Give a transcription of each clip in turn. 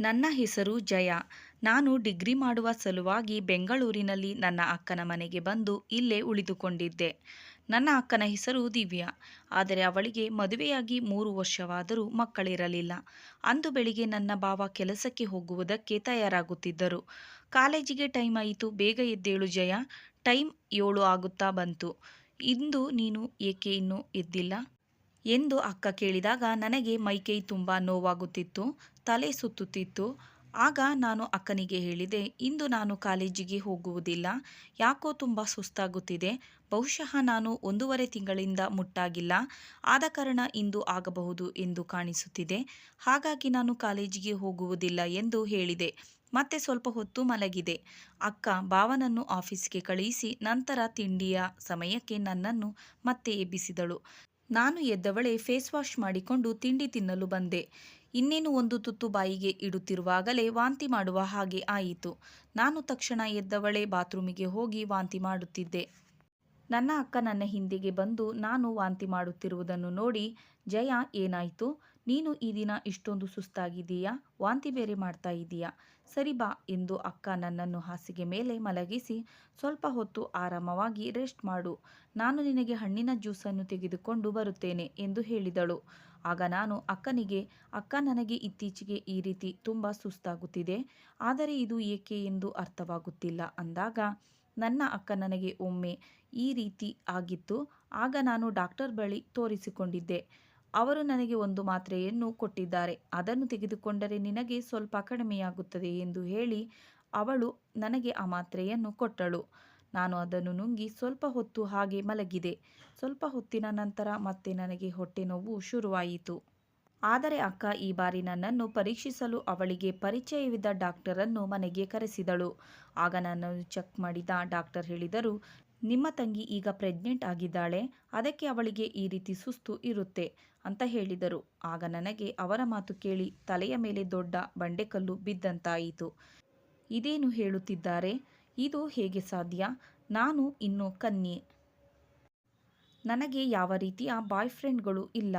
ನನ್ನ ಹೆಸರು ಜಯ. ನಾನು ಡಿಗ್ರಿ ಮಾಡುವ ಸಲುವಾಗಿ ಬೆಂಗಳೂರಿನಲ್ಲಿ ನನ್ನ ಅಕ್ಕನ ಮನೆಗೆ ಬಂದು ಇಲ್ಲೇ ಉಳಿದುಕೊಂಡಿದ್ದೆ. ನನ್ನ ಅಕ್ಕನ ಹೆಸರು ದಿವ್ಯಾ. ಆದರೆ ಅವಳಿಗೆ ಮದುವೆಯಾಗಿ ಮೂರು ವರ್ಷವಾದರೂ ಮಕ್ಕಳಿರಲಿಲ್ಲ. ಅಂದು ಬೆಳಿಗ್ಗೆ ನನ್ನ ಬಾವ ಕೆಲಸಕ್ಕೆ ಹೋಗುವುದಕ್ಕೆ ತಯಾರಾಗುತ್ತಿದ್ದರು. ಕಾಲೇಜಿಗೆ ಟೈಮ್ ಆಯಿತು. ಬೇಗ ಎದ್ದೇಳು ಜಯ. ಟೈಮ್ ಏಳು ಆಗುತ್ತಾ ಬಂತು. ಇಂದು ನೀನು ಏಕೆ ಇನ್ನೂ ಎದ್ದಿಲ್ಲ? ಎಂದು ಅಕ್ಕ ಕೇಳಿದಾಗ ನನಗೆ ಮೈಕೈ ತುಂಬ ನೋವಾಗುತ್ತಿತ್ತು, ತಲೆ ಸುತ್ತುತ್ತಿತ್ತು. ಆಗ ನಾನು ಅಕ್ಕನಿಗೆ ಹೇಳಿದೆ, ಇಂದು ನಾನು ಕಾಲೇಜಿಗೆ ಹೋಗುವುದಿಲ್ಲ. ಯಾಕೋ ತುಂಬ ಸುಸ್ತಾಗುತ್ತಿದೆ. ಬಹುಶಃ ನಾನು ಒಂದೂವರೆ ತಿಂಗಳಿಂದ ಮುಟ್ಟಾಗಿಲ್ಲ. ಆದ ಕಾರಣ ಇಂದು ಆಗಬಹುದು ಎಂದು ಕಾಣಿಸುತ್ತಿದೆ. ಹಾಗಾಗಿ ನಾನು ಕಾಲೇಜಿಗೆ ಹೋಗುವುದಿಲ್ಲ ಎಂದು ಹೇಳಿದೆ. ಮತ್ತೆ ಸ್ವಲ್ಪ ಹೊತ್ತು ಮಲಗಿದೆ. ಅಕ್ಕ ಭಾವನನ್ನು ಆಫೀಸ್ಗೆ ಕಳುಹಿಸಿ ನಂತರ ತಿಂಡಿಯ ಸಮಯಕ್ಕೆ ನನ್ನನ್ನು ಮತ್ತೆ ಎಬ್ಬಿಸಿದಳು. ನಾನು ಎದ್ದವಳೆ ಫೇಸ್ ವಾಶ್ ಮಾಡಿಕೊಂಡು ತಿಂಡಿ ತಿನ್ನಲು ಬಂದೆ. ಇನ್ನೇನು ಒಂದು ತುತ್ತು ಬಾಯಿಗೆ ಇಡುತ್ತಿರುವಾಗಲೇ ವಾಂತಿ ಮಾಡುವ ಹಾಗೆ ಆಯಿತು. ನಾನು ತಕ್ಷಣ ಎದ್ದವಳೆ ಬಾತ್ರೂಮಿಗೆ ಹೋಗಿ ವಾಂತಿ ಮಾಡುತ್ತಿದ್ದೆ. ನನ್ನ ಅಕ್ಕ ನನ್ನ ಹಿಂದೆಗೆ ಬಂದು ನಾನು ವಾಂತಿ ಮಾಡುತ್ತಿರುವುದನ್ನು ನೋಡಿ, ಜಯ, ಏನಾಯಿತು? ನೀನು ಈ ದಿನ ಇಷ್ಟೊಂದು ಸುಸ್ತಾಗಿದ್ದೀಯಾ? ವಾಂತಿ ಬೇರೆ ಮಾಡ್ತಾ ಇದೀಯಾ ಸರಿ ಬಾ ಎಂದು ಅಕ್ಕ ನನ್ನನ್ನು ಹಾಸಿಗೆ ಮೇಲೆ ಮಲಗಿಸಿ, ಸ್ವಲ್ಪ ಹೊತ್ತು ಆರಾಮವಾಗಿ ರೆಸ್ಟ್ ಮಾಡು. ನಾನು ನಿನಗೆ ಹಣ್ಣಿನ ಜ್ಯೂಸನ್ನು ತೆಗೆದುಕೊಂಡು ಬರುತ್ತೇನೆ ಎಂದು ಹೇಳಿದಳು. ಆಗ ನಾನು ಅಕ್ಕನಿಗೆ, ಅಕ್ಕ, ನನಗೆ ಇತ್ತೀಚೆಗೆ ಈ ರೀತಿ ತುಂಬ ಸುಸ್ತಾಗುತ್ತಿದೆ. ಆದರೆ ಇದು ಏಕೆ ಎಂದು ಅರ್ಥವಾಗುತ್ತಿಲ್ಲ ಅಂದಾಗ, ನನ್ನ ಅಕ್ಕ ನನಗೆ ಒಮ್ಮೆ ಈ ರೀತಿ ಆಗಿತ್ತು. ಆಗ ನಾನು ಡಾಕ್ಟರ್ ಬಳಿ ತೋರಿಸಿಕೊಂಡಿದ್ದೆ. ಅವರು ನನಗೆ ಒಂದು ಮಾತ್ರೆಯನ್ನು ಕೊಟ್ಟಿದ್ದಾರೆ. ಅದನ್ನು ತೆಗೆದುಕೊಂಡರೆ ನಿನಗೆ ಸ್ವಲ್ಪ ಕಡಿಮೆಯಾಗುತ್ತದೆ ಎಂದು ಹೇಳಿ ಅವಳು ನನಗೆ ಆ ಮಾತ್ರೆಯನ್ನು ಕೊಟ್ಟಳು. ನಾನು ಅದನ್ನು ನುಂಗಿ ಸ್ವಲ್ಪ ಹೊತ್ತು ಹಾಗೆ ಮಲಗಿದೆ. ಸ್ವಲ್ಪ ಹೊತ್ತಿನ ನಂತರ ಮತ್ತೆ ನನಗೆ ಹೊಟ್ಟೆ ನೋವು ಶುರುವಾಯಿತು. ಆದರೆ ಅಕ್ಕ, ಈ ಬಾರಿ ನನ್ನನ್ನು ಪರೀಕ್ಷಿಸಲು ಅವಳಿಗೆ ಪರಿಚಯವಿದ್ದ ಡಾಕ್ಟರನ್ನು ಮನೆಗೆ ಕರೆಸಿದಳು. ಆಗ ನನ್ನನ್ನು ಚೆಕ್ ಮಾಡಿದ ಡಾಕ್ಟರ್ ಹೇಳಿದರು ನಿಮ್ಮ ತಂಗಿ ಈಗ ಪ್ರೆಗ್ನೆಂಟ್ ಆಗಿದ್ದಾಳೆ, ಅದಕ್ಕೆ ಅವಳಿಗೆ ಈ ರೀತಿ ಸುಸ್ತು ಇರುತ್ತೆ ಅಂತ ಹೇಳಿದರು. ಆಗ ನನಗೆ ಅವರ ಮಾತು ಕೇಳಿ ತಲೆಯ ಮೇಲೆ ದೊಡ್ಡ ಬಂಡೆಕಲ್ಲು ಬಿದ್ದಂತಾಯಿತು. ಇದೇನು ಹೇಳುತ್ತಿದ್ದಾರೆ? ಇದು ಹೇಗೆ ಸಾಧ್ಯ? ನಾನು ಇನ್ನು ಕನ್ಯೆ. ನನಗೆ ಯಾವ ರೀತಿಯ ಬಾಯ್ ಫ್ರೆಂಡ್ಗಳು ಇಲ್ಲ.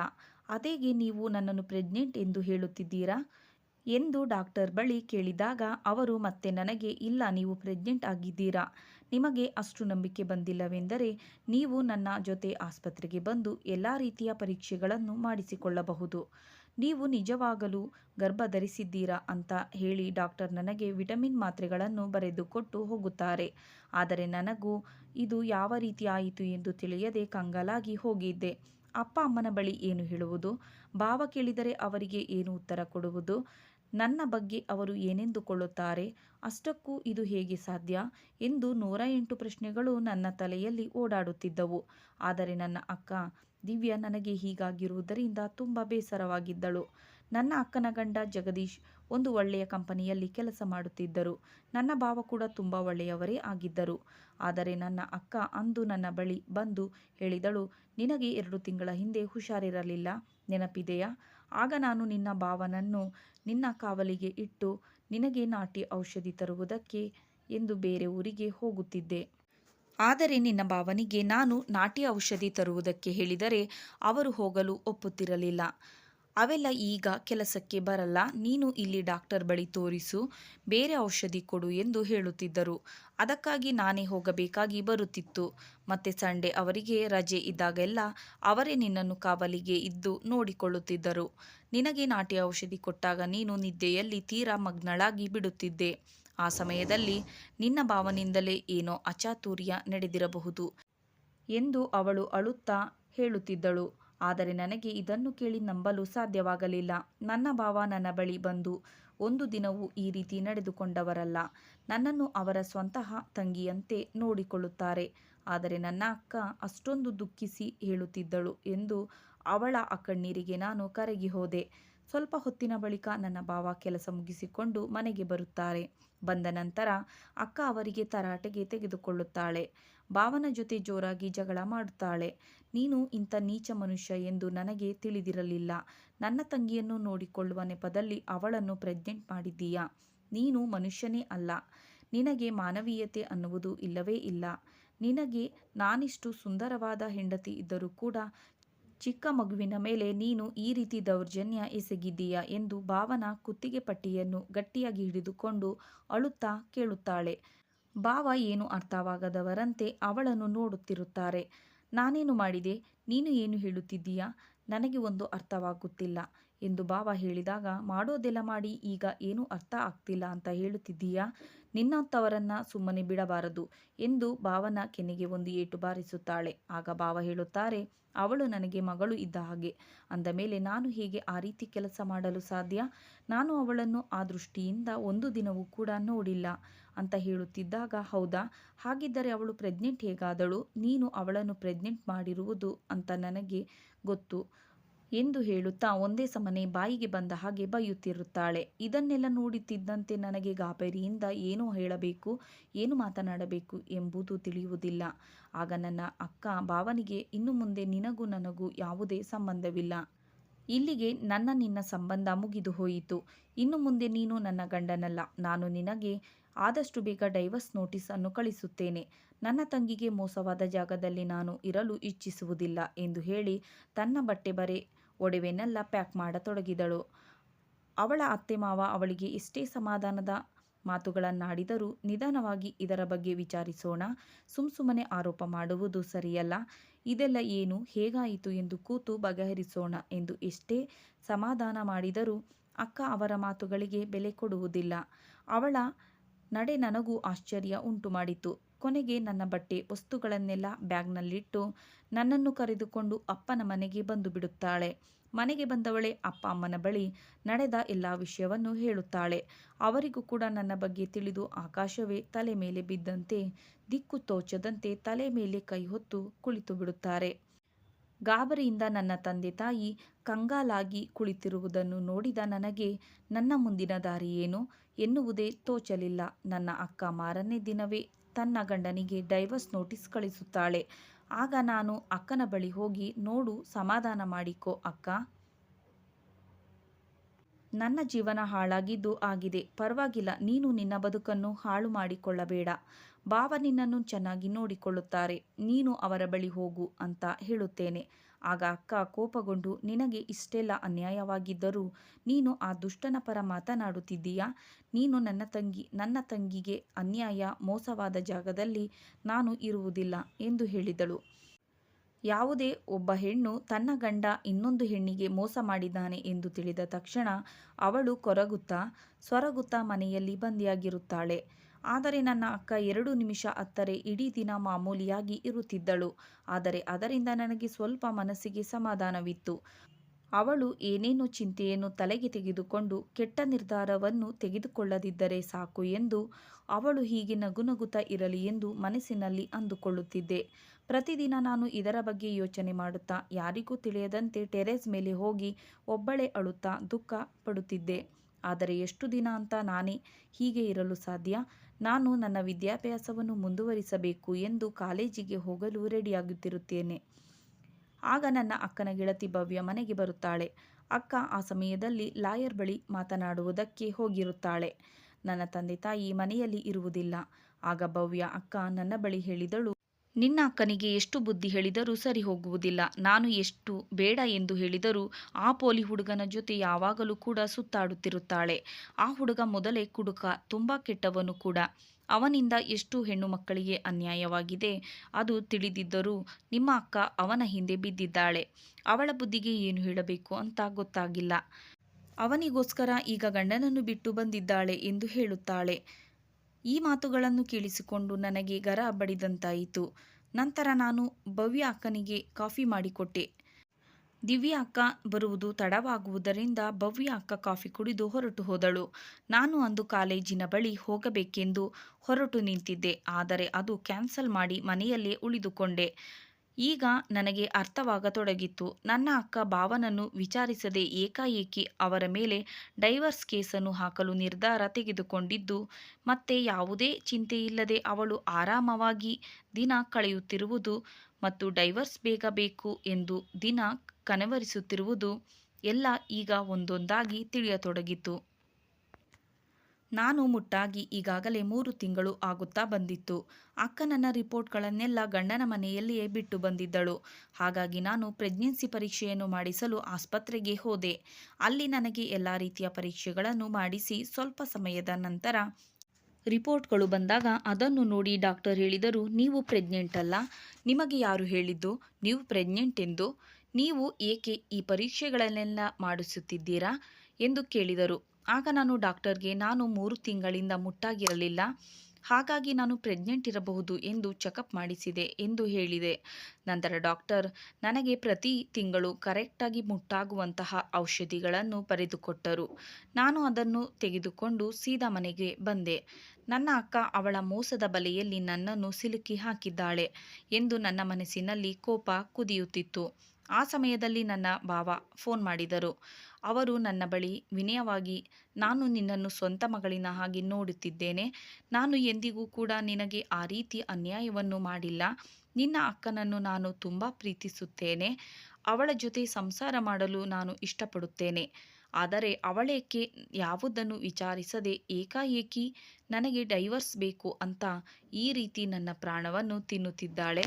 ಅದೇಗೆ ನೀವು ನನ್ನನ್ನು ಪ್ರೆಗ್ನೆಂಟ್ ಎಂದು ಹೇಳುತ್ತಿದ್ದೀರಾ? ಎಂದು ಡಾಕ್ಟರ್ ಬಳಿ ಕೇಳಿದಾಗ ಅವರು ಮತ್ತೆ ನನಗೆ, ಇಲ್ಲ, ನೀವು ಪ್ರೆಗ್ನೆಂಟ್ ಆಗಿದ್ದೀರಾ? ನಿಮಗೆ ಅಷ್ಟು ನಂಬಿಕೆ ಬಂದಿಲ್ಲವೆಂದರೆ ನೀವು ನನ್ನ ಜೊತೆ ಆಸ್ಪತ್ರೆಗೆ ಬಂದು ಎಲ್ಲ ರೀತಿಯ ಪರೀಕ್ಷೆಗಳನ್ನು ಮಾಡಿಸಿಕೊಳ್ಳಬಹುದು. ನೀವು ನಿಜವಾಗಲೂ ಗರ್ಭ ಧರಿಸಿದ್ದೀರಾ ಅಂತ ಹೇಳಿ ಡಾಕ್ಟರ್ ನನಗೆ ವಿಟಮಿನ್ ಮಾತ್ರೆಗಳನ್ನು ಬರೆದುಕೊಟ್ಟು ಹೋಗುತ್ತಾರೆ. ಆದರೆ ನನಗೂ ಇದು ಯಾವ ರೀತಿ ಆಯಿತು ಎಂದು ತಿಳಿಯದೆ ಕಂಗಾಲಾಗಿ ಹೋಗಿದ್ದೆ. ಅಪ್ಪ ಅಮ್ಮನ ಬಳಿ ಏನು ಹೇಳುವುದು? ಭಾವ ಕೇಳಿದರೆ ಅವರಿಗೆ ಏನು ಉತ್ತರ ಕೊಡುವುದು? ನನ್ನ ಬಗ್ಗೆ ಅವರು ಏನೆಂದುಕೊಳ್ಳುತ್ತಾರೆ? ಅಷ್ಟಕ್ಕೂ ಇದು ಹೇಗೆ ಸಾಧ್ಯ? ಎಂದು ನೂರ ಎಂಟು ಪ್ರಶ್ನೆಗಳು ನನ್ನ ತಲೆಯಲ್ಲಿ ಓಡಾಡುತ್ತಿದ್ದವು. ಆದರೆ ನನ್ನ ಅಕ್ಕ, ದಿವ್ಯ ನನಗೆ ಹೀಗಾಗಿರುವುದರಿಂದ ತುಂಬ ಬೇಸರವಾಗಿದ್ದಳು. ನನ್ನ ಅಕ್ಕನ ಗಂಡ ಜಗದೀಶ್ ಒಂದು ಒಳ್ಳೆಯ ಕಂಪನಿಯಲ್ಲಿ ಕೆಲಸ ಮಾಡುತ್ತಿದ್ದರು. ನನ್ನ ಭಾವ ಕೂಡ ತುಂಬ ಒಳ್ಳೆಯವರೇ ಆಗಿದ್ದರು. ಆದರೆ ನನ್ನ ಅಕ್ಕ ಅಂದು ನನ್ನ ಬಳಿ ಬಂದು ಹೇಳಿದಳು, ನಿನಗೆ ಎರಡು ತಿಂಗಳ ಹಿಂದೆ ಹುಷಾರಿರಲಿಲ್ಲ, ನೆನಪಿದೆಯಾ? ಆಗ ನಾನು ನಿನ್ನ ಭಾವನನ್ನು ನಿನ್ನ ಕಾವಲಿಗೆ ಇಟ್ಟು ನಿನಗೆ ನಾಟಿ ಔಷಧಿ ತರುವುದಕ್ಕೆ ಎಂದು ಬೇರೆ ಊರಿಗೆ ಹೋಗುತ್ತಿದ್ದೆ. ಆದರೆ ನಿನ್ನ ಭಾವನಿಗೆ ನಾನು ನಾಟಿ ಔಷಧಿ ತರುವುದಕ್ಕೆ ಹೇಳಿದರೆ ಅವರು ಹೋಗಲು ಒಪ್ಪುತ್ತಿರಲಿಲ್ಲ. ಅವೆಲ್ಲ ಈಗ ಕೆಲಸಕ್ಕೆ ಬರಲ್ಲ. ನೀನು ಇಲ್ಲಿ ಡಾಕ್ಟರ್ ಬಳಿ ತೋರಿಸು. ಬೇರೆ ಔಷಧಿ ಕೊಡು ಎಂದು ಹೇಳುತ್ತಿದ್ದರು. ಅದಕ್ಕಾಗಿ ನಾನೇ ಹೋಗಬೇಕಾಗಿ ಬರುತ್ತಿತ್ತು. ಮತ್ತೆ ಸಂಡೆ ಅವರಿಗೆ ರಜೆ ಇದ್ದಾಗೆಲ್ಲ ಅವರೇ ನಿನ್ನನ್ನು ಕಾವಲಿಗೆ ಇದ್ದು ನೋಡಿಕೊಳ್ಳುತ್ತಿದ್ದರು. ನಿನಗೆ ನಾಟಿ ಔಷಧಿ ಕೊಟ್ಟಾಗ ನೀನು ನಿದ್ದೆಯಲ್ಲಿ ತೀರಾ ಮಗ್ನಳಾಗಿ ಬಿಡುತ್ತಿದ್ದೆ. ಆ ಸಮಯದಲ್ಲಿ ನಿನ್ನ ಭಾವನಿಂದಲೇ ಏನೋ ಅಚಾತುರ್ಯ ನಡೆದಿರಬಹುದು ಎಂದು ಅವಳು ಅಳುತ್ತಾ ಹೇಳುತ್ತಿದ್ದಳು. ಆದರೆ ನನಗೆ ಇದನ್ನು ಕೇಳಿ ನಂಬಲು ಸಾಧ್ಯವಾಗಲಿಲ್ಲ. ನನ್ನ ಭಾವ ನನ್ನ ಬಳಿ ಬಂದು ಒಂದು ದಿನವೂ ಈ ರೀತಿ ನಡೆದುಕೊಂಡವರಲ್ಲ. ನನ್ನನ್ನು ಅವರ ಸ್ವಂತಹ ತಂಗಿಯಂತೆ ನೋಡಿಕೊಳ್ಳುತ್ತಾರೆ. ಆದರೆ ನನ್ನ ಅಕ್ಕ ಅಷ್ಟೊಂದು ದುಃಖಿಸಿ ಹೇಳುತ್ತಿದ್ದಳು ಎಂದು ಅವಳ ಅಕ್ಕಣ್ಣೀರಿಗೆ ನಾನು ಕರಗಿ ಹೋದೆ. ಸ್ವಲ್ಪ ಹೊತ್ತಿನ ಬಳಿಕ ನನ್ನ ಭಾವ ಕೆಲಸ ಮುಗಿಸಿಕೊಂಡು ಮನೆಗೆ ಬರುತ್ತಾರೆ. ಬಂದ ನಂತರ ಅಕ್ಕ ಅವರಿಗೆ ತರಾಟೆಗೆ ತೆಗೆದುಕೊಳ್ಳುತ್ತಾಳೆ. ಭಾವನ ಜೊತೆ ಜೋರಾಗಿ ಜಗಳ ಮಾಡುತ್ತಾಳೆ. ನೀನು ಇಂಥ ನೀಚ ಮನುಷ್ಯ ಎಂದು ನನಗೆ ತಿಳಿದಿರಲಿಲ್ಲ. ನನ್ನ ತಂಗಿಯನ್ನು ನೋಡಿಕೊಳ್ಳುವ ನೆಪದಲ್ಲಿ ಅವಳನ್ನು ಪ್ರೆಗ್ನೆಂಟ್ ಮಾಡಿದ್ದೀಯಾ? ನೀನು ಮನುಷ್ಯನೇ ಅಲ್ಲ. ನಿನಗೆ ಮಾನವೀಯತೆ ಅನ್ನುವುದು ಇಲ್ಲವೇ ಇಲ್ಲ. ನಿನಗೆ ನಾನಿಷ್ಟು ಸುಂದರವಾದ ಹೆಂಡತಿ ಇದ್ದರೂ ಕೂಡ ಚಿಕ್ಕ ಮಗುವಿನ ಮೇಲೆ ನೀನು ಈ ರೀತಿ ದೌರ್ಜನ್ಯ ಎಸಗಿದ್ದೀಯಾ ಎಂದು ಭಾವನ ಕುತ್ತಿಗೆ ಪಟ್ಟಿಯನ್ನು ಗಟ್ಟಿಯಾಗಿ ಹಿಡಿದುಕೊಂಡು ಅಳುತ್ತಾ ಕೇಳುತ್ತಾಳೆ. ಭಾವ ಏನು ಅರ್ಥವಾಗದವರಂತೆ ಅವಳನ್ನು ನೋಡುತ್ತಿರುತ್ತಾರೆ. ನಾನೇನು ಮಾಡಿದೆ? ನೀನು ಏನು ಹೇಳುತ್ತಿದ್ದೀಯಾ? ನನಗೆ ಒಂದು ಅರ್ಥವಾಗುತ್ತಿಲ್ಲ. ಎಂದು ಬಾವ ಹೇಳಿದಾಗ, ಮಾಡೋದೆಲ್ಲ ಮಾಡಿ ಈಗ ಏನೂ ಅರ್ಥ ಆಗ್ತಿಲ್ಲ ಅಂತ ಹೇಳುತ್ತಿದ್ದೀಯಾ? ನಿನ್ನಂಥವರನ್ನ ಸುಮ್ಮನೆ ಬಿಡಬಾರದು ಎಂದು ಭಾವನ ಕೆನೆಗೆ ಒಂದು ಏಟು ಬಾರಿಸುತ್ತಾಳೆ. ಆಗ ಬಾವ ಹೇಳುತ್ತಾರೆ, ಅವಳು ನನಗೆ ಮಗಳು ಇದ್ದ ಹಾಗೆ. ಅಂದ ಮೇಲೆ, ನಾನು ಹೇಗೆ ಆ ರೀತಿ ಕೆಲಸ ಮಾಡಲು ಸಾಧ್ಯ? ನಾನು ಅವಳನ್ನು ಆ ದೃಷ್ಟಿಯಿಂದ ಒಂದು ದಿನವೂ ಕೂಡ ನೋಡಿಲ್ಲ ಅಂತ ಹೇಳುತ್ತಿದ್ದಾಗ, ಹೌದಾ? ಹಾಗಿದ್ದರೆ ಅವಳು ಪ್ರೆಗ್ನೆಂಟ್ ಹೇಗಾದಳು? ನೀನು ಅವಳನ್ನು ಪ್ರೆಗ್ನೆಂಟ್ ಮಾಡಿರುವುದು ಅಂತ ನನಗೆ ಗೊತ್ತು. ಎಂದು ಹೇಳುತ್ತಾ ಒಂದೇ ಸಮನೆ ಬಾಯಿಗೆ ಬಂದ ಹಾಗೆ ಬೈಯುತ್ತಿರುತ್ತಾಳೆ. ಇದನ್ನೆಲ್ಲ ನೋಡುತ್ತಿದ್ದಂತೆ ನನಗೆ ಗಾಬರಿಯಿಂದ ಏನು ಹೇಳಬೇಕು, ಏನು ಮಾತನಾಡಬೇಕು ಎಂಬುದು ತಿಳಿಯುವುದಿಲ್ಲ. ಆಗ ನನ್ನ ಅಕ್ಕ ಭಾವನಿಗೆ, ಇನ್ನು ಮುಂದೆ ನಿನಗೂ ನನಗೂ ಯಾವುದೇ ಸಂಬಂಧವಿಲ್ಲ. ಇಲ್ಲಿಗೆ ನನ್ನ ನಿನ್ನ ಸಂಬಂಧ ಮುಗಿದು ಹೋಯಿತು. ಇನ್ನು ಮುಂದೆ ನೀನು ನನ್ನ ಗಂಡನಲ್ಲ. ನಾನು ನಿನಗೆ ಆದಷ್ಟು ಬೇಗ ಡೈವರ್ಸ್ ನೋಟಿಸ್ ಅನ್ನು ಕಳಿಸುತ್ತೇನೆ. ನನ್ನ ತಂಗಿಗೆ ಮೋಸವಾದ ಜಾಗದಲ್ಲಿ ನಾನು ಇರಲು ಇಚ್ಛಿಸುವುದಿಲ್ಲ ಎಂದು ಹೇಳಿ ತನ್ನ ಬಟ್ಟೆ ಬರೆ ಒಡವೆನೆಲ್ಲ ಪ್ಯಾಕ್ ಮಾಡತೊಡಗಿದಳು. ಅವಳ ಅತ್ತೆ ಮಾವ ಅವಳಿಗೆ ಎಷ್ಟೇ ಸಮಾಧಾನದ ಮಾತುಗಳನ್ನಾಡಿದರೂ ನಿಧಾನವಾಗಿ ಇದರ ಬಗ್ಗೆ ವಿಚಾರಿಸೋಣ ಸುಮ್ ಸುಮ್ಮನೆ ಆರೋಪ ಮಾಡುವುದು ಸರಿಯಲ್ಲ. ಇದೆಲ್ಲ ಏನು, ಹೇಗಾಯಿತು ಎಂದು ಕೂತು ಬಗೆಹರಿಸೋಣ ಎಂದು ಎಷ್ಟೇ ಸಮಾಧಾನ ಮಾಡಿದರೂ ಅಕ್ಕ ಅವರ ಮಾತುಗಳಿಗೆ ಬೆಲೆ ಕೊಡುವುದಿಲ್ಲ. ಅವಳ ನಡೆ ನನಗೂ ಆಶ್ಚರ್ಯ ಉಂಟು ಮಾಡಿತು. ಕೊನೆಗೆ ನನ್ನ ಬಟ್ಟೆ ವಸ್ತುಗಳನ್ನೆಲ್ಲ ಬ್ಯಾಗ್ನಲ್ಲಿಟ್ಟು ನನ್ನನ್ನು ಕರೆದುಕೊಂಡು ಅಪ್ಪನ ಮನೆಗೆ ಬಂದು ಬಿಡುತ್ತಾಳೆ. ಮನೆಗೆ ಬಂದವಳೆ ಅಪ್ಪ ಅಮ್ಮನ ಬಳಿ ನಡೆದ ಎಲ್ಲ ವಿಷಯವನ್ನು ಹೇಳುತ್ತಾಳೆ. ಅವರಿಗೂ ಕೂಡ ನನ್ನ ಬಗ್ಗೆ ತಿಳಿದು ಆಕಾಶವೇ ತಲೆ ಮೇಲೆ ಬಿದ್ದಂತೆ ದಿಕ್ಕು ತೋಚದಂತೆ ತಲೆ ಮೇಲೆ ಕೈ ಹೊತ್ತು ಕುಳಿತು ಬಿಡುತ್ತಾರೆ. ಗಾಬರಿಯಿಂದ ನನ್ನ ತಂದೆ ತಾಯಿ ಕಂಗಾಲಾಗಿ ಕುಳಿತಿರುವುದನ್ನು ನೋಡಿದ ನನಗೆ, ನನ್ನ ಮುಂದಿನ ದಾರಿ ಏನು? ಎನ್ನುವುದೇ ತೋಚಲಿಲ್ಲ. ನನ್ನ ಅಕ್ಕ ಮಾರನೇ ದಿನವೇ ತನ್ನ ಗಂಡನಿಗೆ ಡೈವರ್ಸ್ ನೋಟಿಸ್ ಕಳಿಸುತ್ತಾಳೆ. ಆಗ ನಾನು ಅಕ್ಕನ ಬಳಿ ಹೋಗಿ, ನೋಡು, ಸಮಾಧಾನ ಮಾಡಿಕೋ, ಅಕ್ಕ. ನನ್ನ ಜೀವನ ಹಾಳಾಗಿದ್ದು ಆಗಿದೆ. ಪರವಾಗಿಲ್ಲ, ನೀನು ನಿನ್ನ ಬದುಕನ್ನು ಹಾಳು ಮಾಡಿಕೊಳ್ಳಬೇಡ. ಭಾವ ನಿನ್ನನ್ನು ಚೆನ್ನಾಗಿ ನೋಡಿಕೊಳ್ಳುತ್ತಾರೆ. ನೀನು ಅವರ ಬಳಿ ಹೋಗು ಅಂತ ಹೇಳುತ್ತೇನೆ. ಆಗ ಅಕ್ಕ ಕೋಪಗೊಂಡು, ನಿನಗೆ ಇಷ್ಟೆಲ್ಲ ಅನ್ಯಾಯವಾಗಿದ್ದರೂ ನೀನು ಆ ದುಷ್ಟನ ಪರ ಮಾತನಾಡುತ್ತಿದ್ದೀಯಾ? ನೀನು ನನ್ನ ತಂಗಿ, ನನ್ನ ತಂಗಿಗೆ ಅನ್ಯಾಯ, ಮೋಸವಾದ ಜಾಗದಲ್ಲಿ ನಾನು ಇರುವುದಿಲ್ಲ ಎಂದು ಹೇಳಿದಳು. ಯಾವುದೇ ಒಬ್ಬ ಹೆಣ್ಣು ತನ್ನ ಗಂಡ ಇನ್ನೊಂದು ಹೆಣ್ಣಿಗೆ ಮೋಸ ಮಾಡಿದ್ದಾನೆ ಎಂದು ತಿಳಿದ ತಕ್ಷಣ ಅವಳು ಕೊರಗುತ್ತಾ, ಸೊರಗುತ್ತಾ ಮನೆಯಲ್ಲಿ ಬಂದಿಯಾಗಿರುತ್ತಾಳೆ. ಆದರೆ ನನ್ನ ಅಕ್ಕ ಎರಡು ನಿಮಿಷ ಅತ್ತರೆ ಇಡೀ ದಿನ ಮಾಮೂಲಿಯಾಗಿ ಇರುತ್ತಿದ್ದಳು. ಆದರೆ ಅದರಿಂದ ನನಗೆ ಸ್ವಲ್ಪ ಮನಸ್ಸಿಗೆ ಸಮಾಧಾನವಿತ್ತು. ಅವಳು ಏನೇನು ಚಿಂತೆಯನ್ನು ತಲೆಗೆ ತೆಗೆದುಕೊಂಡು ಕೆಟ್ಟ ನಿರ್ಧಾರವನ್ನು ತೆಗೆದುಕೊಳ್ಳದಿದ್ದರೆ ಸಾಕು ಎಂದು ಅವಳು ಹೀಗೆ ನಗುನಗುತ್ತಾ ಇರಲಿ ಎಂದು ಮನಸ್ಸಿನಲ್ಲಿ ಅಂದುಕೊಳ್ಳುತ್ತಿದ್ದೆ. ಪ್ರತಿದಿನ ನಾನು ಇದರ ಬಗ್ಗೆ ಯೋಚನೆ ಮಾಡುತ್ತಾ, ಯಾರಿಗೂ ತಿಳಿಯದಂತೆ ಟೆರೆಸ್ ಮೇಲೆ ಹೋಗಿ ಒಬ್ಬಳೇ ಅಳುತ್ತಾ ದುಃಖ ಪಡುತ್ತಿದ್ದೆ. ಆದರೆ ಎಷ್ಟು ದಿನ ಅಂತ ನಾನೇ ಹೀಗೆ ಇರಲು ಸಾಧ್ಯ? ನಾನು ನನ್ನ ವಿದ್ಯಾಭ್ಯಾಸವನ್ನು ಮುಂದುವರಿಸಬೇಕು ಎಂದು ಕಾಲೇಜಿಗೆ ಹೋಗಲು ರೆಡಿಯಾಗುತ್ತಿರುತ್ತೇನೆ. ಆಗ ನನ್ನ ಅಕ್ಕನ ಗೆಳತಿ ಭವ್ಯ ಮನೆಗೆ ಬರುತ್ತಾಳೆ. ಅಕ್ಕ ಆ ಸಮಯದಲ್ಲಿ ಲಾಯರ್ ಬಳಿ ಮಾತನಾಡುವುದಕ್ಕೆ ಹೋಗಿರುತ್ತಾಳೆ. ನನ್ನ ತಂದೆ ತಾಯಿ ಮನೆಯಲ್ಲಿ ಇರುವುದಿಲ್ಲ. ಆಗ ಭವ್ಯ ಅಕ್ಕ ನನ್ನ ಬಳಿ ಹೇಳಿದಳು ನಿನ್ನ ಅಕ್ಕನಿಗೆ ಎಷ್ಟು ಬುದ್ಧಿ ಹೇಳಿದರೂ ಸರಿ ಹೋಗುವುದಿಲ್ಲ. ನಾನು ಎಷ್ಟು ಬೇಡ ಎಂದು ಹೇಳಿದರೂ ಆ ಪೋಲಿ ಹುಡುಗನ ಜೊತೆ ಯಾವಾಗಲೂ ಕೂಡ ಸುತ್ತಾಡುತ್ತಿರುತ್ತಾಳೆ. ಆ ಹುಡುಗ ಮೊದಲೇ ಕುಡುಕ, ತುಂಬ ಕೆಟ್ಟವನು ಕೂಡ. ಅವನಿಂದ ಎಷ್ಟು ಹೆಣ್ಣು ಮಕ್ಕಳಿಗೆ ಅನ್ಯಾಯವಾಗಿದೆ, ಅದು ತಿಳಿದಿದ್ದರೂ ನಿಮ್ಮ ಅಕ್ಕ ಅವನ ಹಿಂದೆ ಬಿದ್ದಿದ್ದಾಳೆ. ಅವಳ ಬುದ್ಧಿಗೆ ಏನು ಹೇಳಬೇಕು ಅಂತ ಗೊತ್ತಾಗಿಲ್ಲ. ಅವನಿಗೋಸ್ಕರ ಈಗ ಗಂಡನನ್ನು ಬಿಟ್ಟು ಬಂದಿದ್ದಾಳೆ ಎಂದು ಹೇಳುತ್ತಾಳೆ. ಈ ಮಾತುಗಳನ್ನು ಕೇಳಿಸಿಕೊಂಡು ನನಗೆ ಗರ ಬಡಿದಂತಾಯಿತು. ನಂತರ ನಾನು ಭವ್ಯ ಅಕ್ಕನಿಗೆ ಕಾಫಿ ಮಾಡಿಕೊಟ್ಟೆ. ದಿವ್ಯ ಅಕ್ಕ ಬರುವುದು ತಡವಾಗುವುದರಿಂದ ಭವ್ಯ ಅಕ್ಕ ಕಾಫಿ ಕುಡಿದು ಹೊರಟು ಹೋದಳು. ನಾನು ಅಂದು ಕಾಲೇಜಿನ ಬಳಿ ಹೋಗಬೇಕೆಂದು ಹೊರಟು ನಿಂತಿದ್ದೆ. ಆದರೆ ಅದು ಕ್ಯಾನ್ಸಲ್ ಮಾಡಿ ಮನೆಯಲ್ಲೇ ಉಳಿದುಕೊಂಡೆ. ಈಗ ನನಗೆ ಅರ್ಥವಾಗತೊಡಗಿತ್ತು. ನನ್ನ ಅಕ್ಕ ಭಾವನನ್ನು ವಿಚಾರಿಸದೆ ಏಕಾಏಕಿ ಅವರ ಮೇಲೆ ಡೈವರ್ಸ್ ಕೇಸನ್ನು ಹಾಕಲು ನಿರ್ಧಾರ ತೆಗೆದುಕೊಂಡಿದ್ದು, ಮತ್ತೆ ಯಾವುದೇ ಚಿಂತೆಯಿಲ್ಲದೆ ಅವಳು ಆರಾಮವಾಗಿ ದಿನ ಕಳೆಯುತ್ತಿರುವುದು ಮತ್ತು ಡೈವರ್ಸ್ ಬೇಗ ಬೇಕು ಎಂದು ದಿನ ಕನವರಿಸುತ್ತಿರುವುದು ಎಲ್ಲ ಈಗ ಒಂದೊಂದಾಗಿ ತಿಳಿಯತೊಡಗಿತು ನಾನು ಮುಟ್ಟಾಗಿ ಈಗಾಗಲೇ ಮೂರು ತಿಂಗಳು ಆಗುತ್ತಾ ಬಂದಿತ್ತು. ಅಕ್ಕ ನನ್ನ ರಿಪೋರ್ಟ್ಗಳನ್ನೆಲ್ಲ ಗಂಡನ ಮನೆಯಲ್ಲಿಯೇ ಬಿಟ್ಟು ಬಂದಿದ್ದಳು. ಹಾಗಾಗಿ ನಾನು ಪ್ರೆಗ್ನೆನ್ಸಿ ಪರೀಕ್ಷೆಯನ್ನು ಮಾಡಿಸಲು ಆಸ್ಪತ್ರೆಗೆ ಹೋದೆ. ಅಲ್ಲಿ ನನಗೆ ಎಲ್ಲ ರೀತಿಯ ಪರೀಕ್ಷೆಗಳನ್ನು ಮಾಡಿಸಿ ಸ್ವಲ್ಪ ಸಮಯದ ನಂತರ ರಿಪೋರ್ಟ್ಗಳು ಬಂದಾಗ ಅದನ್ನು ನೋಡಿ ಡಾಕ್ಟರ್ ಹೇಳಿದರು, ನೀವು ಪ್ರೆಗ್ನೆಂಟ್ ಅಲ್ಲ. ನಿಮಗೆ ಯಾರು ಹೇಳಿದ್ದು? ನೀವು ಪ್ರೆಗ್ನೆಂಟ್ ಎಂದು. ನೀವು ಏಕೆ ಈ ಪರೀಕ್ಷೆಗಳನ್ನೆಲ್ಲ ಮಾಡಿಸುತ್ತಿದ್ದೀರಾ? ಎಂದು ಕೇಳಿದರು. ಆಗ ನಾನು ಡಾಕ್ಟರ್ಗೆ, ನಾನು ಮೂರು ತಿಂಗಳಿಂದ ಮುಟ್ಟಾಗಿರಲಿಲ್ಲ. ಹಾಗಾಗಿ ನಾನು ಪ್ರೆಗ್ನೆಂಟ್ ಇರಬಹುದು ಎಂದು ಚೆಕಪ್ ಮಾಡಿಸಿದೆ ಎಂದು ಹೇಳಿದೆ. ನಂತರ ಡಾಕ್ಟರ್, ನನಗೆ ಪ್ರತಿ ತಿಂಗಳು ಕರೆಕ್ಟಾಗಿ ಮುಟ್ಟಾಗುವಂತಹ ಔಷಧಿಗಳನ್ನು ಬರೆದುಕೊಟ್ಟರು. ನಾನು ಅದನ್ನು ತೆಗೆದುಕೊಂಡು ಸೀದಾ ಮನೆಗೆ ಬಂದೆ. ನನ್ನ ಅಕ್ಕ ಅವಳ ಮೋಸದ ಬಲೆಯಲ್ಲಿ ನನ್ನನ್ನು ಸಿಲುಕಿ ಹಾಕಿದ್ದಾಳೆ ಎಂದು ನನ್ನ ಮನಸ್ಸಿನಲ್ಲಿ ಕೋಪ ಕುದಿಯುತ್ತಿತ್ತು. ಆ ಸಮಯದಲ್ಲಿ ನನ್ನ ಬಾವ ಫೋನ್ ಮಾಡಿದರು. ಅವರು ನನ್ನ ಬಳಿ ವಿನಯವಾಗಿ, ನಾನು ನಿನ್ನನ್ನು ಸ್ವಂತ ಮಗಳಿನ ಹಾಗೆ ನೋಡುತ್ತಿದ್ದೇನೆ. ನಾನು ಎಂದಿಗೂ ಕೂಡ ನಿನಗೆ ಆ ರೀತಿ ಅನ್ಯಾಯವನ್ನು ಮಾಡಿಲ್ಲ. ನಿನ್ನ ಅಕ್ಕನನ್ನು ನಾನು ತುಂಬ ಪ್ರೀತಿಸುತ್ತೇನೆ. ಅವಳ ಜೊತೆ ಸಂಸಾರ ಮಾಡಲು ನಾನು ಇಷ್ಟಪಡುತ್ತೇನೆ. ಆದರೆ ಅವಳೇಕೆ ಯಾವುದನ್ನು ವಿಚಾರಿಸದೆ ಏಕಾಏಕಿ ನನಗೆ ಡೈವರ್ಸ್ ಬೇಕು ಅಂತ ಈ ರೀತಿ ನನ್ನ ಪ್ರಾಣವನ್ನು ತಿನ್ನುತ್ತಿದ್ದಾಳೆ?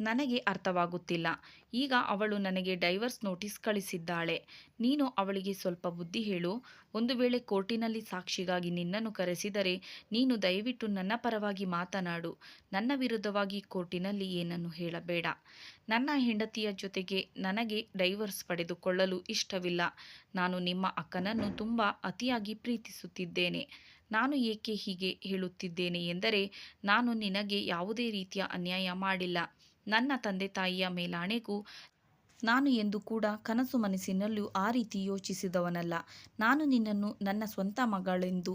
ನನಗೆ ಅರ್ಥವಾಗುತ್ತಿಲ್ಲ. ಈಗ ಅವಳು ನನಗೆ ಡೈವರ್ಸ್ ನೋಟಿಸ್ ಕಳಿಸಿದ್ದಾಳೆ. ನೀನು ಅವಳಿಗೆ ಸ್ವಲ್ಪ ಬುದ್ಧಿ ಹೇಳು. ಒಂದು ವೇಳೆ ಕೋರ್ಟಿನಲ್ಲಿ ಸಾಕ್ಷಿಗಾಗಿ ನಿನ್ನನ್ನು ಕರೆಸಿದರೆ ನೀನು ದಯವಿಟ್ಟು ನನ್ನ ಪರವಾಗಿ ಮಾತನಾಡು. ನನ್ನ ವಿರುದ್ಧವಾಗಿ ಕೋರ್ಟಿನಲ್ಲಿ ಏನನ್ನು ಹೇಳಬೇಡ. ನನ್ನ ಹೆಂಡತಿಯ ಜೊತೆಗೆ ನನಗೆ ಡೈವರ್ಸ್ ಪಡೆದುಕೊಳ್ಳಲು ಇಷ್ಟವಿಲ್ಲ. ನಾನು ನಿಮ್ಮ ಅಕ್ಕನನ್ನು ತುಂಬ ಅತಿಯಾಗಿ ಪ್ರೀತಿಸುತ್ತಿದ್ದೇನೆ. ನಾನು ಏಕೆ ಹೀಗೆ ಹೇಳುತ್ತಿದ್ದೇನೆ ಎಂದರೆ, ನಾನು ನಿನಗೆ ಯಾವುದೇ ರೀತಿಯ ಅನ್ಯಾಯ ಮಾಡಿಲ್ಲ. ನನ್ನ ತಂದೆ ತಾಯಿಯ ಮೇಲಾಣೆಗೂ ನಾನು ಎಂದು ಕೂಡ ಕನಸು ಮನಸ್ಸಿನಲ್ಲೂ ಆ ರೀತಿ ಯೋಚಿಸಿದವನಲ್ಲ. ನಾನು ನಿನ್ನನ್ನು ನನ್ನ ಸ್ವಂತ ಮಗಳೆಂದು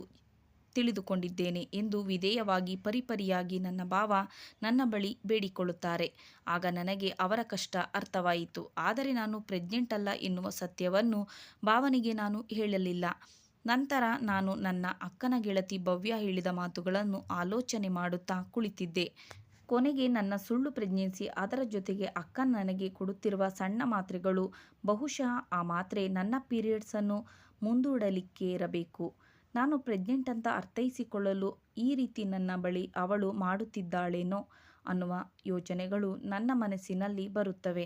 ತಿಳಿದುಕೊಂಡಿದ್ದೇನೆ ಎಂದು ವಿಧೇಯವಾಗಿ ಪರಿಪರಿಯಾಗಿ ನನ್ನ ಭಾವ ನನ್ನ ಬಳಿ ಬೇಡಿಕೊಳ್ಳುತ್ತಾರೆ. ಆಗ ನನಗೆ ಅವರ ಕಷ್ಟ ಅರ್ಥವಾಯಿತು. ಆದರೆ ನಾನು ಪ್ರೆಗ್ನೆಂಟ್ ಅಲ್ಲ ಎನ್ನುವ ಸತ್ಯವನ್ನು ಭಾವನಿಗೆ ನಾನು ಹೇಳಲಿಲ್ಲ. ನಂತರ ನಾನು ನನ್ನ ಅಕ್ಕನ ಗೆಳತಿ ಭವ್ಯ ಹೇಳಿದ ಮಾತುಗಳನ್ನು ಆಲೋಚನೆ ಮಾಡುತ್ತಾ ಕುಳಿತಿದ್ದೆ. ಕೊನೆಗೆ ನನ್ನ ಸುಳ್ಳು ಪ್ರೆಗ್ನೆನ್ಸಿ ಅದರ ಜೊತೆಗೆ ಅಕ್ಕ ನನಗೆ ಕೊಡುತ್ತಿರುವ ಸಣ್ಣ ಮಾತ್ರೆಗಳು. ಬಹುಶಃ ಆ ಮಾತ್ರೆ ನನ್ನ ಪೀರಿಯಡ್ಸನ್ನು ಮುಂದೂಡಲಿಕ್ಕೆ ಇರಬೇಕು. ನಾನು ಪ್ರೆಗ್ನೆಂಟ್ ಅಂತ ಅರ್ಥೈಸಿಕೊಳ್ಳಲು ಈ ರೀತಿ ನನ್ನ ಬಳಿ ಅವಳು ಮಾಡುತ್ತಿದ್ದಾಳೇನೋ ಅನ್ನುವ ಯೋಚನೆಗಳು ನನ್ನ ಮನಸ್ಸಿನಲ್ಲಿ ಬರುತ್ತವೆ.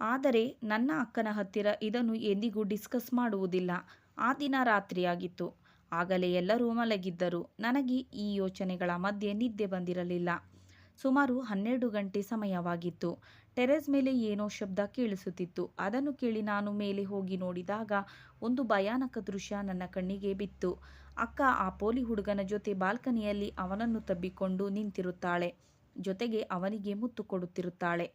ಆದರೆ ನನ್ನ ಅಕ್ಕನ ಹತ್ತಿರ ಇದನ್ನು ಎಂದಿಗೂ ಡಿಸ್ಕಸ್ ಮಾಡುವುದಿಲ್ಲ. ಆ ದಿನ ರಾತ್ರಿಯಾಗಿತ್ತು. ಆಗಲೇ ಎಲ್ಲರೂ ಮಲಗಿದ್ದರು. ನನಗೆ ಈ ಯೋಚನೆಗಳ ಮಧ್ಯೆ ನಿದ್ದೆ ಬಂದಿರಲಿಲ್ಲ. ಸುಮಾರು ಹನ್ನೆರಡು ಗಂಟೆ ಸಮಯವಾಗಿತ್ತು. ಟೆರೆಸ್ ಮೇಲೆ ಏನೋ ಶಬ್ದ ಕೇಳಿಸುತ್ತಿತ್ತು. ಅದನ್ನು ಕೇಳಿ ನಾನು ಮೇಲೆ ಹೋಗಿ ನೋಡಿದಾಗ ಒಂದು ಭಯಾನಕ ದೃಶ್ಯ ನನ್ನ ಕಣ್ಣಿಗೆ ಬಿತ್ತು. ಅಕ್ಕ, ಆ ಪೋಲಿ ಹುಡುಗನ ಜೊತೆ ಬಾಲ್ಕನಿಯಲ್ಲಿ ಅವನನ್ನು ತಬ್ಬಿಕೊಂಡು ನಿಂತಿರುತ್ತಾಳೆ. ಜೊತೆಗೆ ಅವನಿಗೆ ಮುತ್ತು ಕೊಡುತ್ತಿರುತ್ತಾಳೆ.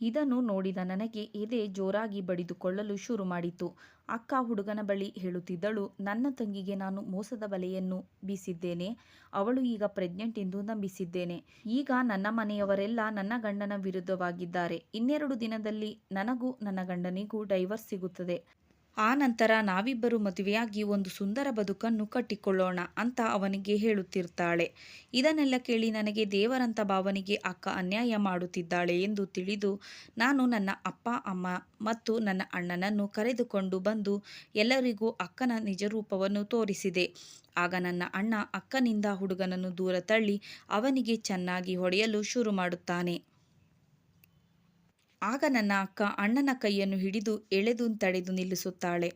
ಇದನ್ನು ನೋಡಿದ ನನಗೆ ಎದೆ ಜೋರಾಗಿ ಬಡಿದುಕೊಳ್ಳಲು ಶುರು ಮಾಡಿತು. ಅಕ್ಕ ಹುಡುಗನ ಬಳಿ ಹೇಳುತ್ತಿದ್ದಳು, ನನ್ನ ತಂಗಿಗೆ ನಾನು ಮೋಸದ ಬಲೆಯನ್ನು ಬೀಸಿದ್ದೇನೆ. ಅವಳು ಈಗ ಪ್ರೆಗ್ನೆಂಟ್ ಎಂದು ನಂಬಿಸಿದ್ದೇನೆ. ಈಗ ನನ್ನ ಮನೆಯವರೆಲ್ಲ ನನ್ನ ಗಂಡನ ವಿರುದ್ಧವಾಗಿದ್ದಾರೆ. ಇನ್ನೆರಡು ದಿನದಲ್ಲಿ ನನಗೂ ನನ್ನ ಗಂಡನಿಗೂ ಡೈವರ್ಸ್ ಸಿಗುತ್ತದೆ. ಆ ನಂತರ ನಾವಿಬ್ಬರು ಮದುವೆಯಾಗಿ ಒಂದು ಸುಂದರ ಬದುಕನ್ನು ಕಟ್ಟಿಕೊಳ್ಳೋಣ ಅಂತ ಅವನಿಗೆ ಹೇಳುತ್ತಿರ್ತಾಳೆ. ಇದನ್ನೆಲ್ಲ ಕೇಳಿ ನನಗೆ ದೇವರಂತ ಭಾವನಿಗೆ ಅಕ್ಕ ಅನ್ಯಾಯ ಮಾಡುತ್ತಿದ್ದಾಳೆ ಎಂದು ತಿಳಿದು ನಾನು ನನ್ನ ಅಪ್ಪ, ಅಮ್ಮ ಮತ್ತು ನನ್ನ ಅಣ್ಣನನ್ನು ಕರೆದುಕೊಂಡು ಬಂದು ಎಲ್ಲರಿಗೂ ಅಕ್ಕನ ನಿಜರೂಪವನ್ನು ತೋರಿಸಿದೆ. ಆಗ ನನ್ನ ಅಣ್ಣ ಅಕ್ಕನಿಂದ ಹುಡುಗನನ್ನು ದೂರ ತಳ್ಳಿ ಅವನಿಗೆ ಚೆನ್ನಾಗಿ ಹೊಡೆಯಲು ಶುರು ಮಾಡುತ್ತಾನೆ. ಆಗ ನನ್ನ ಅಕ್ಕ ಅಣ್ಣನ ಕೈಯನ್ನು ಹಿಡಿದು ಎಳೆದು ತಡೆದು ನಿಲ್ಲಿಸುತ್ತಾಳೆ.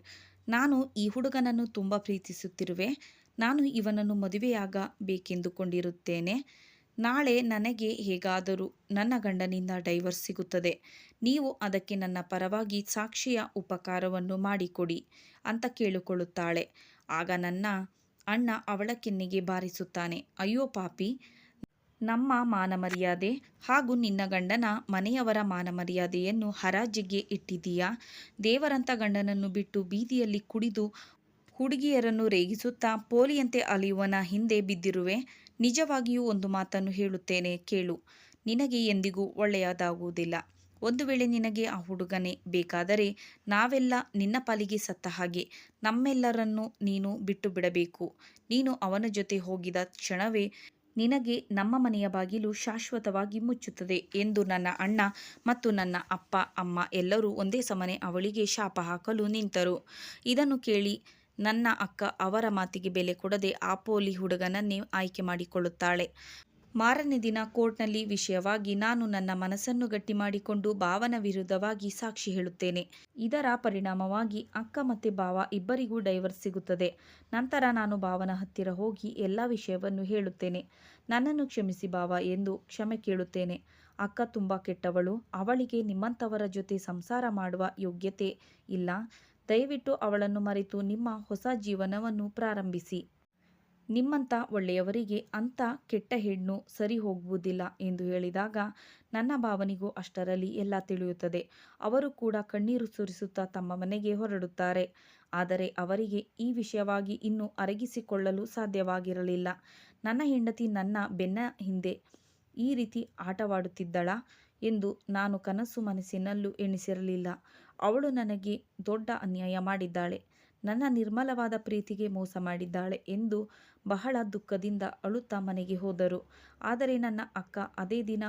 ನಾನು ಈ ಹುಡುಗನನ್ನು ತುಂಬ ಪ್ರೀತಿಸುತ್ತಿರುವೆ. ನಾನು ಇವನನ್ನು ಮದುವೆಯಾಗಬೇಕೆಂದುಕೊಂಡಿರುತ್ತೇನೆ ನಾಳೆ ನನಗೆ ಹೇಗಾದರೂ ನನ್ನ ಗಂಡನಿಂದ ಡೈವರ್ಸ್ ಸಿಗುತ್ತದೆ. ನೀವು ಅದಕ್ಕೆ ನನ್ನ ಪರವಾಗಿ ಸಾಕ್ಷಿಯ ಉಪಕಾರವನ್ನು ಮಾಡಿಕೊಡಿ ಅಂತ ಕೇಳಿಕೊಳ್ಳುತ್ತಾಳೆ. ಆಗ ನನ್ನ ಅಣ್ಣ ಅವಳ ಕೆನ್ನೆಗೆ ಬಾರಿಸುತ್ತಾನೆ. ಅಯ್ಯೋ ಪಾಪಿ ನಮ್ಮ ಮಾನಮರ್ಯಾದೆ ಹಾಗೂ ನಿನ್ನ ಗಂಡನ ಮನೆಯವರ ಮಾನಮರ್ಯಾದೆಯನ್ನು ಹರಾಜಿಗೆ ಇಟ್ಟಿದ್ದೀಯಾ? ದೇವರಂತ ಗಂಡನನ್ನು ಬಿಟ್ಟು ಬೀದಿಯಲ್ಲಿ ಕುಡಿದು ಹುಡುಗಿಯರನ್ನು ರೇಗಿಸುತ್ತಾ ಪೋಲಿಯಂತೆ ಅಲಿಯುವನ ಹಿಂದೆ ಬಿದ್ದಿರುವೆ. ನಿಜವಾಗಿಯೂ ಒಂದು ಮಾತನ್ನು ಹೇಳುತ್ತೇನೆ, ಕೇಳು. ನಿನಗೆ ಎಂದಿಗೂ ಒಳ್ಳೆಯದಾಗುವುದಿಲ್ಲ. ಒಂದು ವೇಳೆ ನಿನಗೆ ಆ ಹುಡುಗನೇ ಬೇಕಾದರೆ ನಾವೆಲ್ಲ ನಿನ್ನ ಪಾಲಿಗೆ ಸತ್ತ ಹಾಗೆ ನಮ್ಮೆಲ್ಲರನ್ನು ನೀನು ಬಿಟ್ಟು ಬಿಡಬೇಕು. ನೀನು ಅವನ ಜೊತೆ ಹೋಗಿದ ಕ್ಷಣವೇ ನಿನಗೆ ನಮ್ಮ ಮನೆಯ ಬಾಗಿಲು ಶಾಶ್ವತವಾಗಿ ಮುಚ್ಚುತ್ತದೆ ಎಂದು ನನ್ನ ಅಣ್ಣ ಮತ್ತು ನನ್ನ ಅಪ್ಪ, ಅಮ್ಮ ಎಲ್ಲರೂ ಒಂದೇ ಸಮನೆ ಅವಳಿಗೆ ಶಾಪ ಹಾಕಲು ನಿಂತರು. ಇದನ್ನು ಕೇಳಿ ನನ್ನ ಅಕ್ಕ ಅವರ ಮಾತಿಗೆ ಬೆಲೆ ಕೊಡದೆ ಆ ಪೋಲಿ ಹುಡುಗನನ್ನೇ ಆಯ್ಕೆ ಮಾಡಿಕೊಳ್ಳುತ್ತಾಳೆ. ಮಾರನೇ ದಿನ ಕೋರ್ಟ್ನಲ್ಲಿ ವಿಷಯವಾಗಿ ನಾನು ನನ್ನ ಮನಸ್ಸನ್ನು ಗಟ್ಟಿ ಮಾಡಿಕೊಂಡು ಭಾವನ ವಿರುದ್ಧವಾಗಿ ಸಾಕ್ಷಿ ಹೇಳುತ್ತೇನೆ. ಇದರ ಪರಿಣಾಮವಾಗಿ ಅಕ್ಕ ಮತ್ತು ಭಾವ ಇಬ್ಬರಿಗೂ ಡೈವರ್ಸ್ ಸಿಗುತ್ತದೆ. ನಂತರ ನಾನು ಭಾವನ ಹತ್ತಿರ ಹೋಗಿ ಎಲ್ಲ ವಿಷಯವನ್ನು ಹೇಳುತ್ತೇನೆ. ನನ್ನನ್ನು ಕ್ಷಮಿಸಿ ಭಾವ ಎಂದು ಕ್ಷಮೆ ಕೇಳುತ್ತೇನೆ. ಅಕ್ಕ ತುಂಬ ಕೆಟ್ಟವಳು. ಅವಳಿಗೆ ನಿಮ್ಮಂಥವರ ಜೊತೆ ಸಂಸಾರ ಮಾಡುವ ಯೋಗ್ಯತೆ ಇಲ್ಲ. ದಯವಿಟ್ಟು ಅವಳನ್ನು ಮರೆತು ನಿಮ್ಮ ಹೊಸ ಜೀವನವನ್ನು ಪ್ರಾರಂಭಿಸಿ. ನಿಮ್ಮಂಥ ಒಳ್ಳೆಯವರಿಗೆ ಅಂಥ ಕೆಟ್ಟ ಹೆಣ್ಣು ಸರಿ ಹೋಗುವುದಿಲ್ಲ ಎಂದು ಹೇಳಿದಾಗ, ನನ್ನ ಭಾವನಿಗೂ ಅಷ್ಟರಲ್ಲಿ ಎಲ್ಲ ತಿಳಿಯುತ್ತದೆ. ಅವರು ಕೂಡ ಕಣ್ಣೀರು ಸುರಿಸುತ್ತಾ ತಮ್ಮ ಮನೆಗೆ ಹೊರಡುತ್ತಾರೆ. ಆದರೆ ಅವರಿಗೆ ಈ ವಿಷಯವಾಗಿ ಇನ್ನೂ ಅರಗಿಸಿಕೊಳ್ಳಲು ಸಾಧ್ಯವಾಗಿರಲಿಲ್ಲ. ನನ್ನ ಹೆಂಡತಿ ನನ್ನ ಬೆನ್ನ ಹಿಂದೆ ಈ ರೀತಿ ಆಟವಾಡುತ್ತಿದ್ದಳ ಎಂದು ನಾನು ಕನಸು ಮನಸ್ಸಿನಲ್ಲೂ ಎಣಿಸಿರಲಿಲ್ಲ. ಅವಳು ನನಗೆ ದೊಡ್ಡ ಅನ್ಯಾಯ ಮಾಡಿದ್ದಾಳೆ. ನನ್ನ ನಿರ್ಮಲವಾದ ಪ್ರೀತಿಗೆ ಮೋಸ ಮಾಡಿದ್ದಾಳೆ ಎಂದು ಬಹಳ ದುಃಖದಿಂದ ಅಳುತ್ತಾ ಮನೆಗೆ ಹೋದರು. ಆದರೆ ನನ್ನ ಅಕ್ಕ ಅದೇ ದಿನ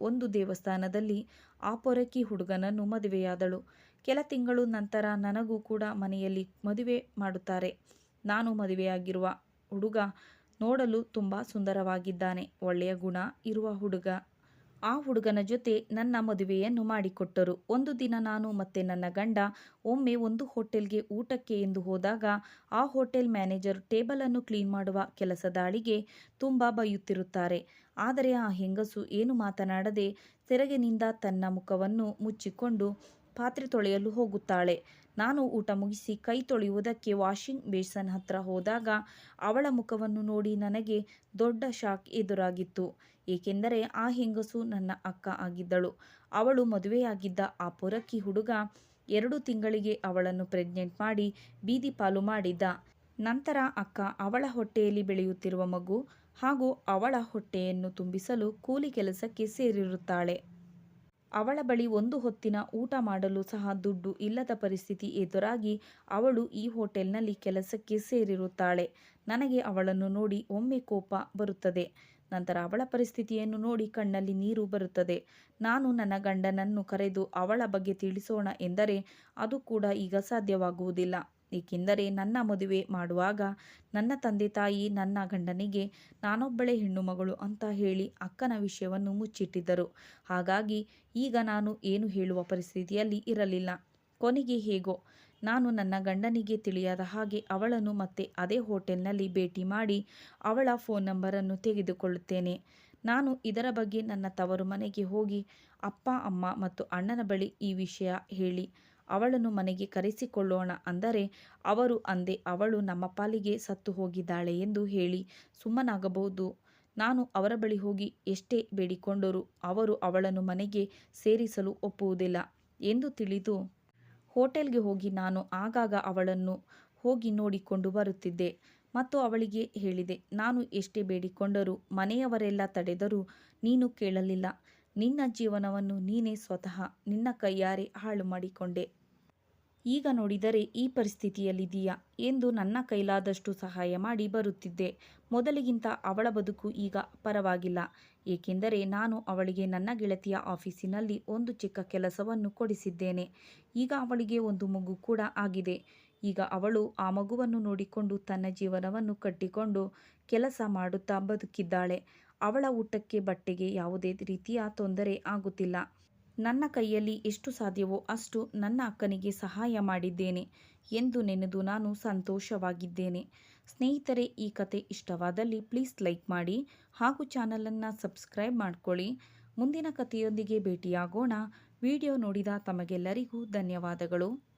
ಒಂದು ದೇವಸ್ಥಾನದಲ್ಲಿ ಆ ಪೊರಕಿ ಹುಡುಗನನ್ನು ಮದುವೆಯಾದಳು. ಕೆಲ ತಿಂಗಳು ನಂತರ ನನಗೂ ಕೂಡ ಮನೆಯಲ್ಲಿ ಮದುವೆ ಮಾಡುತ್ತಾರೆ. ನಾನು ಮದುವೆಯಾಗಿರುವ ಹುಡುಗ ನೋಡಲು ತುಂಬ ಸುಂದರವಾಗಿದ್ದಾನೆ. ಒಳ್ಳೆಯ ಗುಣ ಇರುವ ಹುಡುಗ. ಆ ಹುಡುಗನ ಜೊತೆ ನನ್ನ ಮದುವೆಯನ್ನು ಮಾಡಿಕೊಟ್ಟರು. ಒಂದು ದಿನ ನಾನು ಮತ್ತೆ ನನ್ನ ಗಂಡ ಒಮ್ಮೆ ಒಂದು ಹೋಟೆಲ್ಗೆ ಊಟಕ್ಕೆ ಎಂದು ಹೋದಾಗ ಆ ಹೋಟೆಲ್ ಮ್ಯಾನೇಜರ್ ಟೇಬಲನ್ನು ಕ್ಲೀನ್ ಮಾಡುವ ಕೆಲಸದಾಳಿಗೆ ತುಂಬ ಬೈಯುತ್ತಿರುತ್ತಾರೆ. ಆದರೆ ಆ ಹೆಂಗಸು ಏನು ಮಾತನಾಡದೆ ಸೆರಗಿನಿಂದ ತನ್ನ ಮುಖವನ್ನು ಮುಚ್ಚಿಕೊಂಡು ಪಾತ್ರೆ ತೊಳೆಯಲು ಹೋಗುತ್ತಾಳೆ. ನಾನು ಊಟ ಮುಗಿಸಿ ಕೈ ತೊಳೆಯುವುದಕ್ಕೆ ವಾಷಿಂಗ್ ಬೇಸನ್ ಹತ್ರ ಹೋದಾಗ ಅವಳ ಮುಖವನ್ನು ನೋಡಿ ನನಗೆ ದೊಡ್ಡ ಶಾಕ್ ಎದುರಾಗಿತ್ತು. ಏಕೆಂದರೆ ಆ ಹೆಂಗಸು ನನ್ನ ಅಕ್ಕ ಆಗಿದ್ದಳು. ಅವಳು ಮದುವೆಯಾಗಿದ್ದ ಆ ಪೊರಕ್ಕಿ ಹುಡುಗ ಎರಡು ತಿಂಗಳಿಗೆ ಅವಳನ್ನು ಪ್ರೆಗ್ನೆಂಟ್ ಮಾಡಿ ಬೀದಿ ಪಾಲು ಮಾಡಿದ್ದ ನಂತರ ಅಕ್ಕ ಅವಳ ಹೊಟ್ಟೆಯಲ್ಲಿ ಬೆಳೆಯುತ್ತಿರುವ ಮಗು ಹಾಗೂ ಅವಳ ಹೊಟ್ಟೆಯನ್ನು ತುಂಬಿಸಲು ಕೂಲಿ ಕೆಲಸಕ್ಕೆ ಸೇರಿರುತ್ತಾಳೆ. ಅವಳ ಬಳಿ ಒಂದು ಹೊತ್ತಿನ ಊಟ ಮಾಡಲು ಸಹ ದುಡ್ಡು ಇಲ್ಲದ ಪರಿಸ್ಥಿತಿ ಎದುರಾಗಿ ಅವಳು ಈ ಹೋಟೆಲ್ನಲ್ಲಿ ಕೆಲಸಕ್ಕೆ ಸೇರಿರುತ್ತಾಳೆ. ನನಗೆ ಅವಳನ್ನು ನೋಡಿ ಒಮ್ಮೆ ಕೋಪ ಬರುತ್ತದೆ. ನಂತರ ಅವಳ ಪರಿಸ್ಥಿತಿಯನ್ನು ನೋಡಿ ಕಣ್ಣಲ್ಲಿ ನೀರು ಬರುತ್ತದೆ. ನಾನು ನನ್ನ ಗಂಡನನ್ನು ಕರೆದು ಅವಳ ಬಗ್ಗೆ ತಿಳಿಸೋಣ ಎಂದರೆ ಅದು ಕೂಡ ಈಗ ಸಾಧ್ಯವಾಗುವುದಿಲ್ಲ. ಏಕೆಂದರೆ ನನ್ನ ಮದುವೆ ಮಾಡುವಾಗ ನನ್ನ ತಂದೆ ತಾಯಿ ನನ್ನ ಗಂಡನಿಗೆ, ನಾನೊಬ್ಬಳೆ ಹೆಣ್ಣು ಮಗಳು ಅಂತ ಹೇಳಿ ಅಕ್ಕನ ವಿಷಯವನ್ನು ಮುಚ್ಚಿಟ್ಟಿದ್ದರು. ಹಾಗಾಗಿ ಈಗ ನಾನು ಏನು ಹೇಳುವ ಪರಿಸ್ಥಿತಿಯಲ್ಲಿ ಇರಲಿಲ್ಲ. ಕೊನೆಗೆ ಹೇಗೋ, ನಾನು ನನ್ನ ಗಂಡನಿಗೆ ತಿಳಿಯದ ಹಾಗೆ ಅವಳನ್ನು ಮತ್ತೆ ಅದೇ ಹೋಟೆಲ್ನಲ್ಲಿ ಭೇಟಿ ಮಾಡಿ ಅವಳ ಫೋನ್ ನಂಬರನ್ನು ತೆಗೆದುಕೊಳ್ಳುತ್ತೇನೆ. ನಾನು ಇದರ ಬಗ್ಗೆ ನನ್ನ ತವರು ಮನೆಗೆ ಹೋಗಿ ಅಪ್ಪ, ಅಮ್ಮ ಮತ್ತು ಅಣ್ಣನ ಬಳಿ ಈ ವಿಷಯ ಹೇಳಿ ಅವಳನ್ನು ಮನೆಗೆ ಕರೆಸಿಕೊಳ್ಳೋಣ ಅಂದರೆ ಅವರು ಅಂದೆ ಅವಳು ನಮ್ಮ ಪಾಲಿಗೆ ಸತ್ತು ಹೋಗಿದ್ದಾಳೆ ಎಂದು ಹೇಳಿ, ಸುಮ್ಮನಾಗಬಹುದು. ನಾನು ಅವರ ಬಳಿ ಹೋಗಿ ಎಷ್ಟೇ ಬೇಡಿಕೊಂಡರೂ ಅವರು ಅವಳನ್ನು ಮನೆಗೆ ಸೇರಿಸಲು ಒಪ್ಪುವುದಿಲ್ಲ ಎಂದು ತಿಳಿದು, ಹೋಟೆಲ್ಗೆ ಹೋಗಿ ನಾನು ಆಗಾಗ ಅವಳನ್ನು ಹೋಗಿ ನೋಡಿಕೊಂಡು ಬರುತ್ತಿದ್ದೆ ಮತ್ತು ಅವಳಿಗೆ ಹೇಳಿದೆ, ನಾನು ಎಷ್ಟೇ ಬೇಡಿಕೊಂಡರೂ ಮನೆಯವರೆಲ್ಲ ತಡೆದರೂ ನೀನು ಕೇಳಲಿಲ್ಲ. ನಿನ್ನ ಜೀವನವನ್ನು ನೀನೇ ಸ್ವತಃ ನಿನ್ನ ಕೈಯಾರೆ ಹಾಳು ಮಾಡಿಕೊಂಡೆ. ಈಗ ನೋಡಿದರೆ ಈ ಪರಿಸ್ಥಿತಿಯಲ್ಲಿದೆಯಾ ಎಂದು ನನ್ನ ಕೈಲಾದಷ್ಟು ಸಹಾಯ ಮಾಡಿ ಬರುತ್ತಿದ್ದೆ. ಮೊದಲಿಗಿಂತ ಅವಳ ಬದುಕು ಈಗ ಪರವಾಗಿಲ್ಲ. ಏಕೆಂದರೆ ನಾನು ಅವಳಿಗೆ ನನ್ನ ಗೆಳತಿಯ ಆಫೀಸಿನಲ್ಲಿ ಒಂದು ಚಿಕ್ಕ ಕೆಲಸವನ್ನು ಕೊಡಿಸಿದ್ದೇನೆ. ಈಗ ಅವಳಿಗೆ ಒಂದು ಮಗು ಕೂಡ ಆಗಿದೆ. ಈಗ ಅವಳು ಆ ಮಗುವನ್ನು ನೋಡಿಕೊಂಡು ತನ್ನ ಜೀವನವನ್ನು ಕಟ್ಟಿಕೊಂಡು ಕೆಲಸ ಮಾಡುತ್ತಾ ಬದುಕಿದ್ದಾಳೆ. ಅವಳ ಊಟಕ್ಕೆ ಬಟ್ಟೆಗೆ ಯಾವುದೇ ರೀತಿಯ ತೊಂದರೆ ಆಗುತ್ತಿಲ್ಲ. ನನ್ನ ಕೈಯಲ್ಲಿ ಎಷ್ಟು ಸಾಧ್ಯವೋ ಅಷ್ಟು ನನ್ನ ಅಕ್ಕನಿಗೆ ಸಹಾಯ ಮಾಡಿದ್ದೇನೆ ಎಂದು ನೆನೆದು ನಾನು ಸಂತೋಷವಾಗಿದ್ದೇನೆ. ಸ್ನೇಹಿತರೆ, ಈ ಕತೆ ಇಷ್ಟವಾದಲ್ಲಿ ಪ್ಲೀಸ್ ಲೈಕ್ ಮಾಡಿ ಹಾಗೂ ಚಾನಲನ್ನು ಸಬ್ಸ್ಕ್ರೈಬ್ ಮಾಡ್ಕೊಳ್ಳಿ. ಮುಂದಿನ ಕಥೆಯೊಂದಿಗೆ ಭೇಟಿಯಾಗೋಣ. ವಿಡಿಯೋ ನೋಡಿದ ತಮಗೆಲ್ಲರಿಗೂ ಧನ್ಯವಾದಗಳು.